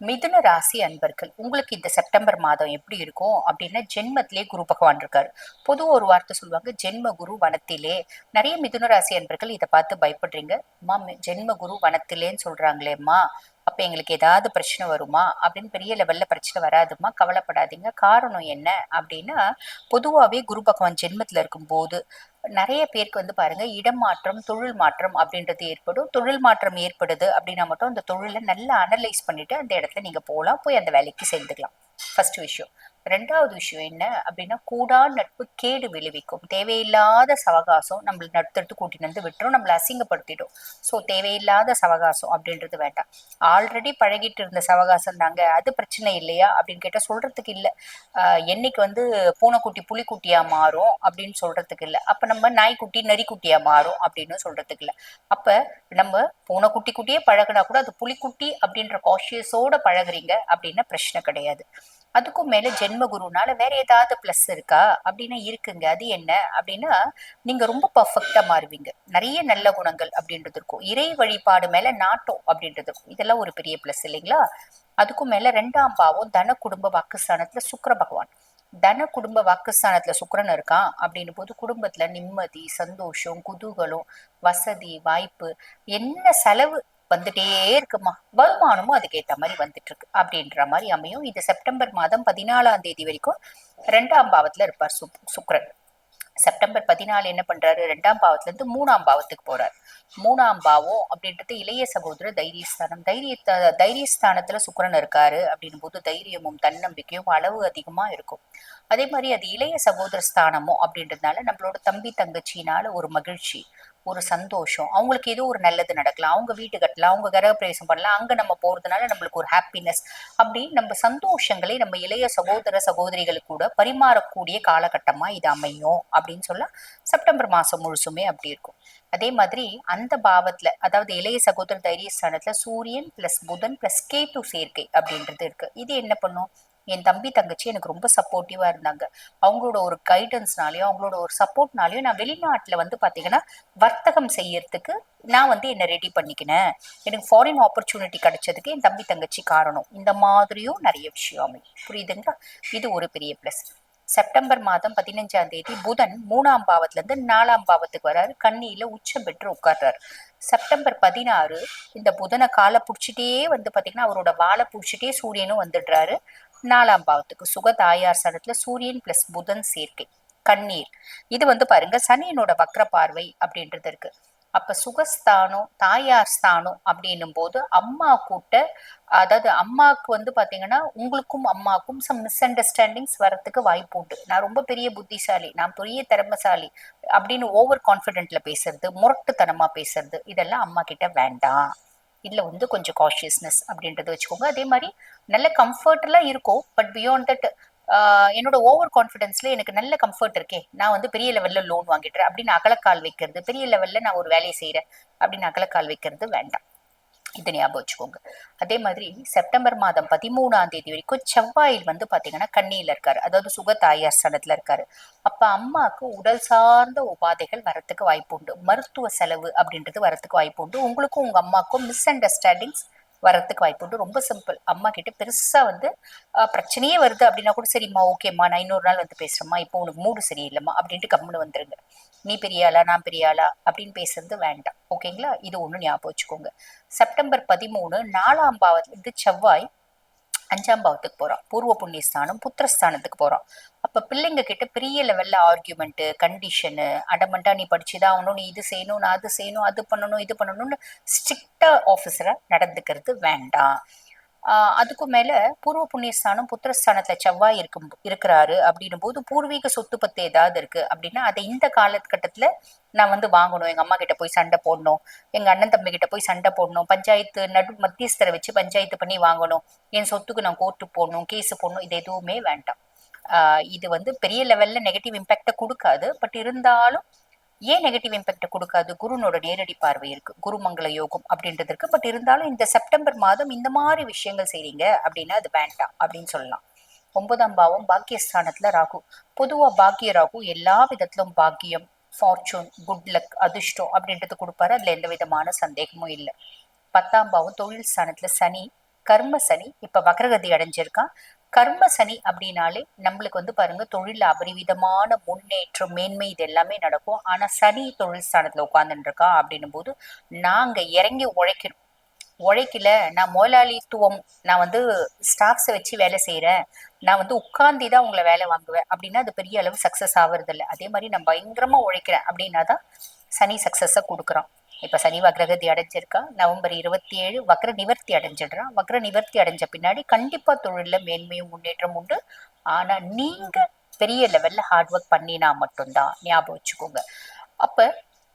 மிதுன ராசி அன்பர்கள் உங்களுக்கு இந்த செப்டம்பர் மாதம் எப்படி இருக்கும் அப்படின்னா ஜென்மத்திலே குரு பகவான் இருக்காரு. பொதுவா ஒரு வார்த்தை சொல்லுவாங்க ஜென்ம குரு வனத்திலே. நிறைய மிதுன ராசி அன்பர்கள் இதை பார்த்து பயப்படுறீங்க. அம்மா மி- ஜென்ம குரு வனத்திலேன்னு சொல்றாங்களேம்மா அப்ப எங்களுக்கு ஏதாவது பிரச்சனை வருமா? அப்படின்னு பெரிய லெவல்ல பிரச்சனை வராதுமா கவலைப்படாதீங்க. காரணம் என்ன அப்படின்னா பொதுவாகவே குரு பகவான் ஜென்மத்துல இருக்கும்போது நிறைய பேருக்கு வந்து பாருங்க இடம் மாற்றம் தொழில் மாற்றம் அப்படின்றது ஏற்படும். தொழில் மாற்றம் ஏற்படுது அப்படின்னா மட்டும் அந்த தொழிலை நல்லா அனலைஸ் பண்ணிட்டு அந்த இடத்துல நீங்க போகலாம் போய் அந்த வேலைக்கு சேர்ந்துக்கலாம். ஃபர்ஸ்ட் விஷயம். ரெண்டாவது விஷயம் என்ன அப்படின்னா கூடா நட்பு கேடு விளைவிக்கும். தேவையில்லாத சவகாசம் நம்மளை நடுத்தடுத்து கூட்டிட்டு வந்து விட்டுரும் நம்மளை அசிங்கப்படுத்திடும். ஸோ தேவையில்லாத சவகாசம் அப்படின்றது வேண்டாம். ஆல்ரெடி பழகிட்டு இருந்த சவகாசம் தாங்க. அது பிரச்சனை இல்லையா அப்படின்னு கேட்டால் சொல்றதுக்கு இல்லை. என்னைக்கு வந்து பூனைக்குட்டி புலிக்குட்டியா மாறும் அப்படின்னு சொல்றதுக்கு இல்லை. அப்ப நம்ம நாய்க்குட்டி நரிக்குட்டியா மாறும் அப்படின்னு சொல்றதுக்கு இல்லை. அப்ப நம்ம பூனைக்குட்டி குட்டியே பழகுனா கூட அது புலிக்குட்டி அப்படின்ற காஷியஸோட பழகுறீங்க அப்படின்னா பிரச்சனை கிடையாது. அதுக்கும் மேல ஜென்ம குருனால வேற ஏதாவது பிளஸ் இருக்கா? அப்படின்னா இருக்குங்க. அது என்ன? அப்படின்னா நீங்க ரொம்ப பர்ஃபெக்டா மாறுவீங்க. நிறைய நல்ல குணங்கள் அப்படின்றது இருக்கும். இறை வழிபாடு மேல நாட்டம் அப்படின்றது இருக்கும். இதெல்லாம் ஒரு பெரிய பிளஸ் இல்லைங்களா? அதுக்கும் மேல ரெண்டாம் பாவம் தன குடும்ப வாக்குஸ்தானத்துல சுக்கர பகவான். தன குடும்ப வாக்குஸ்தானத்துல சுக்கரன் இருக்கான் அப்படின்னும் போது குடும்பத்துல நிம்மதி சந்தோஷம் குதூகலம் வசதி வாய்ப்பு என்ன செலவு வந்துட்டே இருக்குமா? வருமானமும் அதுக்கேத்த மாதிரி வந்துட்டு இருக்கு அப்படின்ற மாதிரி அமையும். இது செப்டம்பர் மாதம் பதினாலாம் தேதி வரைக்கும் ரெண்டாம் பாவத்துல இருப்பார் சுக்- சுக்ரன். செப்டம்பர் பதினாலு என்ன பண்றாரு? ரெண்டாம் பாவத்துல இருந்து மூணாம் பாவத்துக்கு போறார். மூணாம் பாவம் அப்படின்றது இளைய சகோதர தைரியஸ்தானம். தைரிய தைரியஸ்தானத்துல சுக்கரன் இருக்காரு அப்படின்னும் போது தைரியமும் தன்னம்பிக்கையும் அளவு அதிகமா இருக்கும். அதே மாதிரி அது இளைய சகோதர ஸ்தானமும் அப்படின்றதுனால நம்மளோட தம்பி தங்கச்சினால ஒரு மகிழ்ச்சி ஒரு சந்தோஷம். அவங்களுக்கு ஏதோ ஒரு நல்லது நடக்கலாம். அவங்க வீட்டு கட்டலாம். அவங்க கிரகப்பிரவேசம் பண்ணலாம். அங்க நம்ம போறதுனால நம்மளுக்கு ஒரு ஹாப்பினஸ் அப்படி நம்ம சந்தோஷங்களை நம்ம இளைய சகோதர சகோதரிகளுக்கு கூட பரிமாறக்கூடிய காலகட்டமா இது அமையும் அப்படின்னு சொல்ல செப்டம்பர் மாசம் முழுசுமே அப்படி இருக்கும். அதே மாதிரி அந்த பாவத்துல அதாவது இளைய சகோதர தைரியஸ்தானத்துல சூரியன் பிளஸ் புதன் பிளஸ் கேத்து சேர்க்கை அப்படின்றது இருக்கு. இது என்ன பண்ணும்? என் தம்பி தங்கச்சி எனக்கு ரொம்ப சப்போர்ட்டிவாக இருந்தாங்க. அவங்களோட ஒரு கைடன்ஸ்னாலையும் அவங்களோட ஒரு சப்போர்ட்னாலையும் நான் வெளிநாட்டில் வந்து பார்த்தீங்கன்னா வர்த்தகம் செய்யறதுக்கு நான் வந்து என்னை ரெடி பண்ணிக்கினேன். எனக்கு ஃபாரின் ஆப்பர்ச்சுனிட்டி கிடைச்சதுக்கு என் தம்பி தங்கச்சி காரணம். இந்த மாதிரியும் நிறைய விஷயம் அமையும். புரியுதுங்களா? இது ஒரு பெரிய ப்ளஸ் செப்டம்பர் மாதம் பதினஞ்சாம் தேதி புதன் மூணாம் பாவத்திலேருந்து நாலாம் பாவத்துக்கு வராரு கண்ணியில் உச்சம் பெற்று உட்கார்றாரு. செப்டம்பர் பதினாறு இந்த புதனை காலை பிடிச்சிட்டே வந்து பார்த்தீங்கன்னா அவரோட வாழை பிடிச்சிட்டே சூரியனும் வந்துடுறாரு. நாலாம் பாவத்துக்கு சுக தாயார் சனத்துல சூரியன் பிளஸ் புதன் சேர்க்கை கண்ணீர். இது வந்து பாருங்க சனியனோட வக்ர பார்வை அப்படின்றது இருக்கு. அப்ப சுகஸ்தானம் தாயார் ஸ்தானம் அப்படின்னும் போது அம்மா கூட்ட அதாவது அம்மாவுக்கு வந்து பாத்தீங்கன்னா உங்களுக்கும் அம்மாவுக்கும் சம் மிஸ் அண்டர்ஸ்டாண்டிங்ஸ் வரத்துக்கு வாய்ப்பு உண்டு. நான் ரொம்ப பெரிய புத்திசாலி நான் பெரிய திறமசாலி அப்படின்னு ஓவர் கான்பிடென்ட்ல பேசுறது முரட்டுத்தனமா பேசுறது இதெல்லாம் அம்மா கிட்ட வேண்டாம். இதுல வந்து கொஞ்சம் காஷியஸ்னஸ் அப்படின்றத வச்சுக்கோங்க. அதே மாதிரி நல்ல கம்ஃபர்ட்லாம் இருக்கும் பட் பியாண்ட் தட் என்னோட ஓவர் கான்ஃபிடென்ஸ்ல எனக்கு நல்ல கம்ஃபர்ட் இருக்கே. நான் வந்து பெரிய லெவல்ல லோன் வாங்கிடுறேன். அப்படின்னு அகலக்கால் வைக்கிறது பெரிய லெவல்ல நான் ஒரு வேலையை செய்யறேன் அப்படின்னு அகலக்கால் வைக்கிறது வேண்டாம். இதை ஞாபகம் வச்சுக்கோங்க. அதே மாதிரி செப்டம்பர் மாதம் பதிமூணாம் தேதி வரைக்கும் செவ்வாயில் வந்து பாத்தீங்கன்னா கண்ணியில இருக்காரு. அதாவது சுக தாயார் ஸ்தானத்துல இருக்காரு. அப்ப அம்மாவுக்கு உடல் சார்ந்த உபாதைகள் வரத்துக்கு வாய்ப்பு உண்டு. மருத்துவ செலவு அப்படின்றது வரத்துக்கு வாய்ப்பு உண்டு. உங்களுக்கும் உங்க அம்மாவுக்கும் மிஸ் அண்டர்ஸ்டாண்டிங்ஸ் வரத்துக்கு வாய்ப்பு உண்டு. ரொம்ப சிம்பிள் அம்மா கிட்ட பெருசா வந்து பிரச்சனையே வருது அப்படின்னா கூட சரிம்மா ஓகேம்மா நான் இன்னொரு நாள் வந்து பேசுறேம்மா இப்போ உனக்கு மூடு சரியில்லைம்மா அப்படின்ட்டு கம்முன்னு வந்துருங்க. நீ பெரிய ஆளா நான் பெரிய ஆளா அப்படின்னு பேசுறது வேண்டாம். ஓகேங்களா இது ஒன்று ஞாபகம் வச்சுக்கோங்க. செப்டம்பர் பதிமூணு நாலாம் பாவத்துலேருந்து செவ்வாய் அஞ்சாம் பாவத்துக்கு போறோம் பூர்வ புண்ணியஸ்தானம் புத்திரஸ்தானத்துக்கு போகிறோம் அப்போ பிள்ளைங்க கிட்ட பெரிய லெவலில் ஆர்கியூமெண்ட்டு கண்டிஷனு அடமெண்ட்டாக நீ படிச்சுதான் ஆகணும் நீ இது செய்யணும் நான் அது செய்யணும் அது பண்ணணும் இது பண்ணணும்னு ஸ்ட்ரிக்டாக ஆஃபீஸராக நடந்துக்கிறது வேண்டாம். அதுக்கும் மேல பூர்வ புண்ணியஸ்தானம் புத்திரஸ்தானத்துல செவ்வாய் இருக்கும் இருக்கிறாரு அப்படின்னும் போது பூர்வீக சொத்து பத்து ஏதாவது இருக்கு அப்படின்னா அதை இந்த காலகட்டத்துல நான் வந்து வாங்கணும். எங்க அம்மா கிட்ட போய் சண்டை போடணும். எங்க அண்ணன் தம்பி கிட்ட போய் சண்டை போடணும். பஞ்சாயத்து நடு மத்தியஸ்தரை வச்சு பஞ்சாயத்து பண்ணி வாங்கணும். என் சொத்துக்கு நான் கோர்ட்டு போடணும் கேஸ் போடணும் இது எதுவுமே வேண்டாம். ஆஹ் இது வந்து பெரிய லெவல்ல நெகட்டிவ் இம்பாக்ட கொடுக்காது. பட் இருந்தாலும் ஏன் நெகட்டிவ் இம்பேக்ட் கொடுக்காது? குருனோட நேரடி பார்வை இருக்கு. குருமங்கள யோகம் அப்படின்றது இருக்கு. பட் இருந்தாலும் இந்த செப்டம்பர் மாதம் இந்த மாதிரி விஷயங்கள் செய்றீங்க அப்படின்னா அது வேண்டாம் அப்படின்னு சொல்லலாம். ஒன்பதாம் பாவம் பாக்கியஸ்தானத்துல ராகு. பொதுவா பாக்கிய ராகு எல்லா விதத்திலும் பாக்கியம் ஃபார்ச்சூன் குட் லக் அதிர்ஷ்டம் அப்படின்றது கொடுப்பாரு. அதுல எந்த விதமான சந்தேகமும் இல்லை. பத்தாம் பாவம் தொழில் ஸ்தானத்துல சனி கர்ம சனி. இப்ப வக்ரகதி அடைஞ்சிருக்கான். கர்ம சனி அப்படின்னாலே நம்மளுக்கு வந்து பாருங்க தொழில் அபரிவிதமான முன்னேற்றம் மேன்மை இது எல்லாமே நடக்கும். ஆனா சனி தொழில் ஸ்தானத்துல உட்கார்ந்துட்டு இருக்கா அப்படின்னும் போது நாங்க இறங்கி உழைக்கணும். உழைக்கல நான் முதலாளித்துவம் நான் வந்து ஸ்டாஃப்ஸை வச்சு வேலை செய்கிறேன் நான் வந்து உட்காந்து தான் உங்களை வேலை வாங்குவேன். அப்படின்னா அது பெரிய அளவு சக்ஸஸ் ஆகுறது இல்லை அதே மாதிரி நான் பயங்கரமாக உழைக்கிறேன் அப்படின்னா தான் சனி சக்ஸஸை கொடுக்குறான். இப்போ சனி வக்ரகதி அடைஞ்சிருக்கா நவம்பர் இருபத்தி ஏழு வக்ர நிவர்த்தி அடைஞ்சிடுறான் வக்ர நிவர்த்தி அடைஞ்ச பின்னாடி கண்டிப்பாக தொழிலில் மேன்மையும் முன்னேற்றம் உண்டு. ஆனால் நீங்கள் பெரிய லெவலில் ஹார்ட் ஒர்க் பண்ணினா மட்டும்தான் ஞாபகம் வச்சுக்கோங்க. அப்போ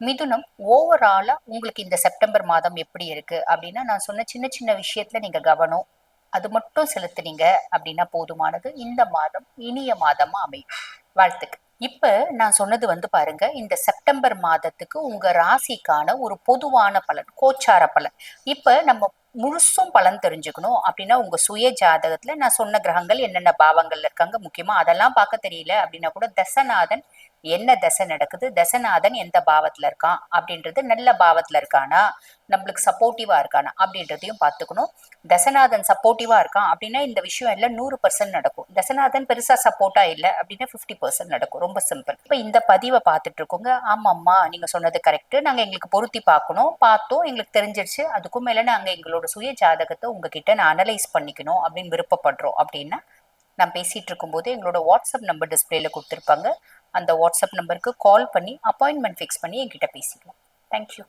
மிதுனம் ஓவராலா உங்களுக்கு இந்த செப்டம்பர் மாதம் எப்படி இருக்கு? அப்படின்னா நான் சொன்ன சின்ன சின்ன விஷயத்துல நீங்க கவனம் அது மட்டும் செலுத்துனீங்க அப்படின்னா போதுமானது. இந்த மாதம் இனிய மாதமா அமையும். வாழ்த்துக்கு இப்ப நான் சொன்னது வந்து பாருங்க இந்த செப்டம்பர் மாதத்துக்கு உங்க ராசிக்கான ஒரு பொதுவான பலன் கோச்சார பலன். இப்ப நம்ம முழுசும் பலன் தெரிஞ்சுக்கணும். அப்படின்னா உங்க சுய ஜாதகத்துல நான் சொன்ன கிரகங்கள் என்னென்ன பாவங்கள்ல இருக்காங்க முக்கியமா அதெல்லாம் பார்க்க தெரியல அப்படின்னா கூட தசநாதன் என்ன தசை நடக்குது தசநாதன் எந்த பாவத்துல இருக்கான் அப்படின்றது நல்ல பாவத்துல இருக்கானா நம்மளுக்கு சப்போர்ட்டிவா இருக்கானா அப்படின்றதையும் பார்த்துக்கணும். தசநாதன் சப்போர்ட்டிவா இருக்கான் அப்படின்னா இந்த விஷயம் எல்லாம் நூறு பர்சன்ட் நடக்கும். தசநாதன் பெருசா சப்போர்ட்டா இல்லை அப்படின்னா ஃபிஃப்டி பர்சன்ட் நடக்கும். ரொம்ப சிம்பிள் இப்போ இந்த பதிவை பார்த்துட்டு இருக்கோங்க. ஆமாம்மா நீங்க சொன்னது கரெக்ட் நாங்க எங்களுக்கு பொருத்தி பார்க்கணும். பார்த்தோம் எங்களுக்கு தெரிஞ்சிருச்சு. அதுக்கும் மேல நாங்க எங்களோட சுய ஜாதகத்தை உங்ககிட்ட நான் அனலைஸ் பண்ணிக்கணும் அப்படின்னு விருப்பப்படுறோம் அப்படின்னா நான் பேசிட்டு இருக்கும்போது எங்களோட வாட்ஸ்அப் நம்பர் டிஸ்பிளேல கொடுத்துருப்பாங்க. அந்த வாட்ஸ்அப் நம்பருக்கு கால் பண்ணி அப்பாயின்மெண்ட் ஃபிக்ஸ் பண்ணி என்கிட்ட பேசிக்கலாம். தேங்க்யூ